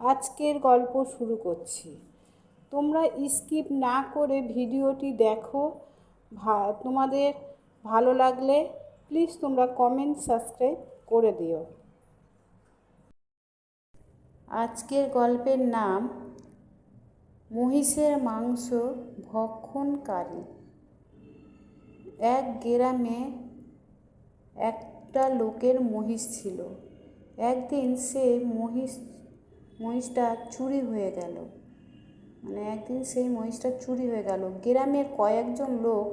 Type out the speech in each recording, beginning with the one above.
আজকের গল্প শুরু করছি। তোমরা স্কিপ না করে ভিডিওটি দেখো। তোমাদের ভালো লাগলে প্লিজ তোমরা কমেন্ট সাবস্ক্রাইব করে দিও। আজকের গল্পের নাম, মহিষের মাংস ভক্ষণকারী। এক গ্রামে একটা লোকের মহিষ ছিল। একদিন সে মহিষ মহিষটা চুরি হয়ে গেল। মানে একদিন সেই মহিষটা চুরি হয়ে গেল। গ্রামের কয়েকজন লোক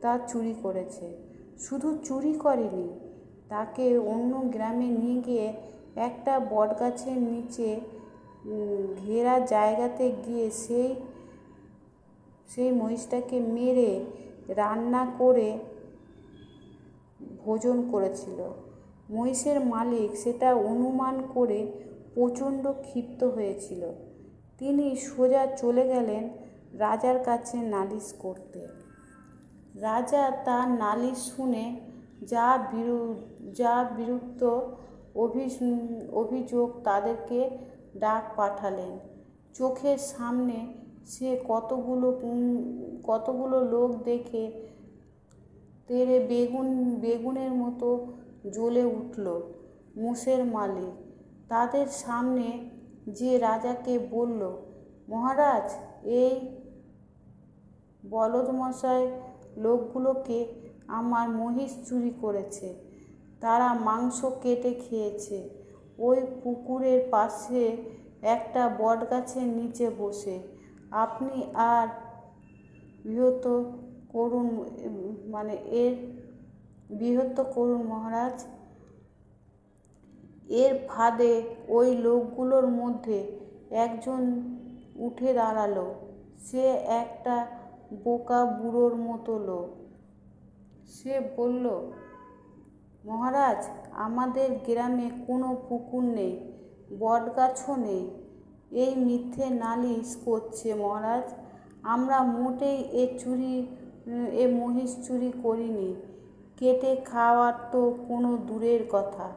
তা চুরি করেছে। শুধু চুরি করেনি, তাকে অন্য গ্রামে নিয়ে গিয়ে একটা বটগাছের নিচে ঘেরা জায়গাতে গিয়ে সেই সেই মহিষটাকে মেরে রান্না করে ভোজন করেছিল। মহিষের মালিক সেটা অনুমান করে প্রচণ্ড ক্ষিপ্ত হয়েছিল। তিনি সোজা চলে গেলেন রাজার কাছে নালিশ করতে। রাজা তার নালিশ শুনে যা বিরু, যা বিরুদ্ধ অভি- অভিযোগ তাদেরকে ডাক পাঠালেন। চোখের সামনে সে কতগুলো কতগুলো লোক দেখে তেরে বেগুন, বেগুনের মতো জ্বলে উঠল। মোষের মালিক তাদের সামনে যে রাজাকে বলল, মহারাজ, এই বলদমশাই লোকগুলোকে আমার মহিষ চুরি করেছে। তারা মাংস কেটে খেয়েছে। ওই পুকুরের পাশে একটা বটগাছের নিচে বসে। আপনি আর বৃহত করুন মানে এর বৃহত্ত করুন মহারাজ। এর ফাঁদে ওই লোকগুলোর মধ্যে একজন উঠে দাঁড়াল। সে একটা বোকা বুড়োর মতো লোক। সে বলল, মহারাজ, আমাদের গ্রামে কোনো পুকুর নেই, বটগাছও নেই। এই মিথ্যে নালিশ করছে মহারাজ। আমরা মোটেই এ চুরি, এ মহিষ চুরি করিনি। কেটে খাওয়ার তো কোনো দূরের কথা।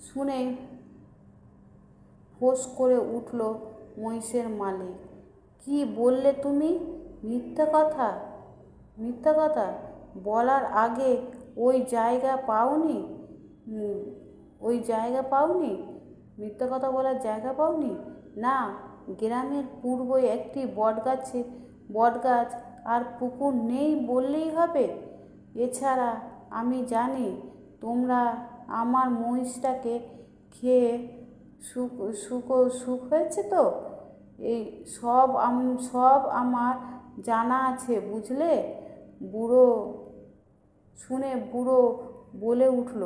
শুনে ফোঁস করে উঠল মহিষের মালিক। কি বললে তুমি? মিথ্যা কথা? মিথ্যা কথা? বলার আগে ওই জায়গা পাওনি? ওই জায়গা পাওনি? মিথ্যা কথা বলার জায়গা পাওনি? না, গ্রামের পূর্বে একটি বটগাছে, বটগাছ আর পুকুর নেই বললেই হবে। এছাড়া আমি জানি তোমরা আমার মহিষটাকে খেয়ে সুখ সুখ সুখ হয়েছে তো? এই সব সব আমার জানা আছে, বুঝলে? বুড়ো শুনে বুড়ো বলে উঠল,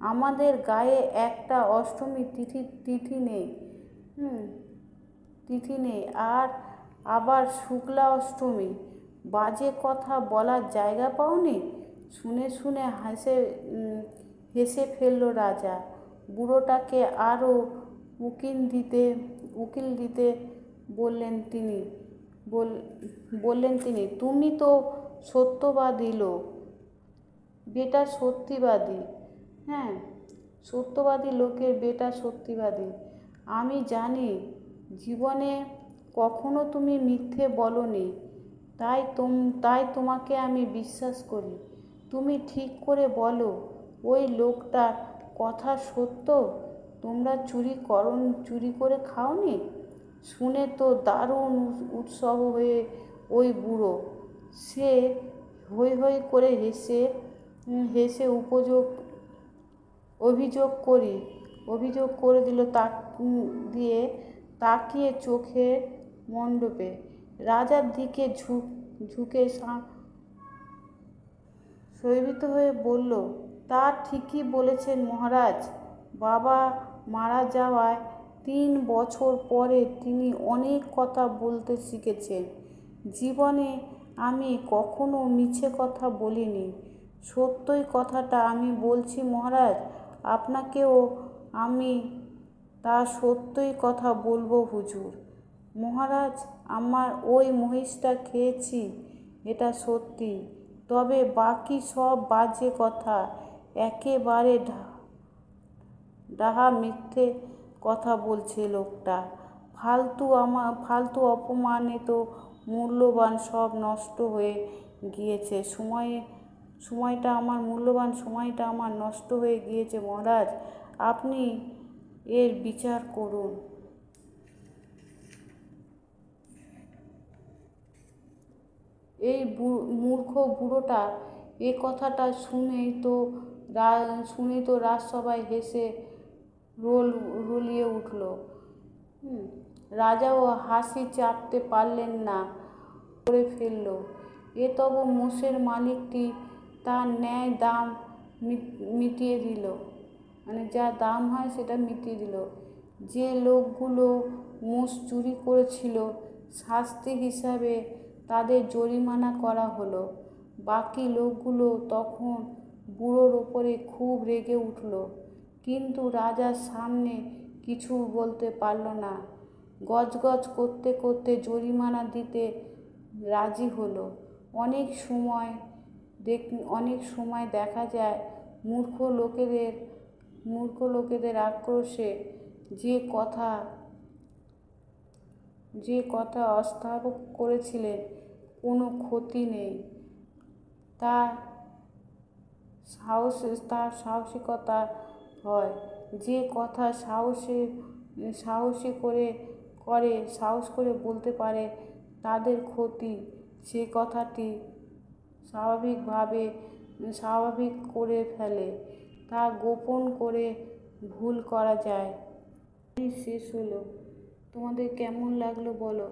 আমাদের গায়ে একটা অষ্টমী তিথি তিথি নেই। হুম, তিথি নেই। আর আবার শুক্লা অষ্টমী। বাজে কথা বলার জায়গা পাওনি? শুনে শুনে হাসে হেসে ফেলল রাজা। বুড়োটাকে আরও উকিল দিতে উকিল দিতে বললেন তিনি, বল, বললেন তিনি, তুমি তো সত্যবাদী লোক। বেটা সত্যিবাদী। হ্যাঁ সত্যবাদী লোকের বেটা সত্যিবাদী। আমি জানি, জীবনে কখনো তুমি মিথ্যে বলনি। তাই তোম, তাই তোমাকে আমি বিশ্বাস করি। তুমি ঠিক করে বলো, ওই লোকটার কথা সত্য? তোমরা চুরি করন চুরি করে খাওনি? শুনে তো দারুণ উৎসব হয়ে ওই বুড়ো। সে হৈ হৈ করে হেসে হেসে উপযোগ, অভিযোগ করি, অভিযোগ করে দিল তা দিয়ে তাকিয়ে চোখের মণ্ডপে। রাজার দিকে ঝুঁক শৈবিত হয়ে বলল, তা ঠিকই বলেছেন মহারাজ। বাবা মারা যাওয়ায় তিন বছর পরে তিনি অনেক কথা বলতে শিখেছেন। জীবনে আমি কখনো মিছে কথা বলিনি। সত্যই কথাটা আমি বলছি মহারাজ, আপনাকেও আমি তা সত্যই কথা বলব হুজুর। মহারাজ, আমার ওই মহিষটা খেয়েছি, এটা সত্যি। তবে বাকি সব বাজে কথা। একেবারে ডাহা মিথ্যে কথা বলছে লোকটা। ফালতু আমার ফালতু অপমানে তো মূল্যবান সব নষ্ট হয়ে গিয়েছে। সময়ে, সময়টা আমার, মূল্যবান সময়টা আমার নষ্ট হয়ে গিয়েছে মহারাজ। আপনি এর বিচার করুন। এই মূর্খ বুড়োটা এ কথাটা শুনেই তো শুনে তো রাজসভায় হেসে রোল, রুলিয়ে উঠল। রাজাও হাসি চাপতে পারলেন না, করে ফেলল। এ তবু মোষের মালিকটি তার ন্যায় দাম মিটিয়ে দিল। মানে যা দাম হয় সেটা মিটিয়ে দিল। যে লোকগুলো মোষ চুরি করেছিল, শাস্তি হিসাবে তাদের জরিমানা করা হলো। বাকি লোকগুলো তখন বুড়োর ওপরে খুব রেগে উঠল। কিন্তু রাজার সামনে কিছু বলতে পারল না। গজগজ করতে করতে জরিমানা দিতে রাজি হলো। অনেক সময় দেখ, অনেক সময় দেখা যায় মূর্খ লোকেদের মূর্খ লোকেদের আক্রোশে যে কথা যে কথা অস্থাপন করেছিলেন, কোনো ক্ষতি নেই। তা সাহস, তার সাহসিকতা হয়। যে কথা সাহসে, সাহসী করে করে, সাহস করে বলতে পারে, তাদের ক্ষতি। সে কথাটি স্বাভাবিকভাবে, স্বাভাবিক করে ফেলে। তা গোপন করে ভুল করা যায়। শেষ হলো। তোমাদের কেমন লাগল বলো?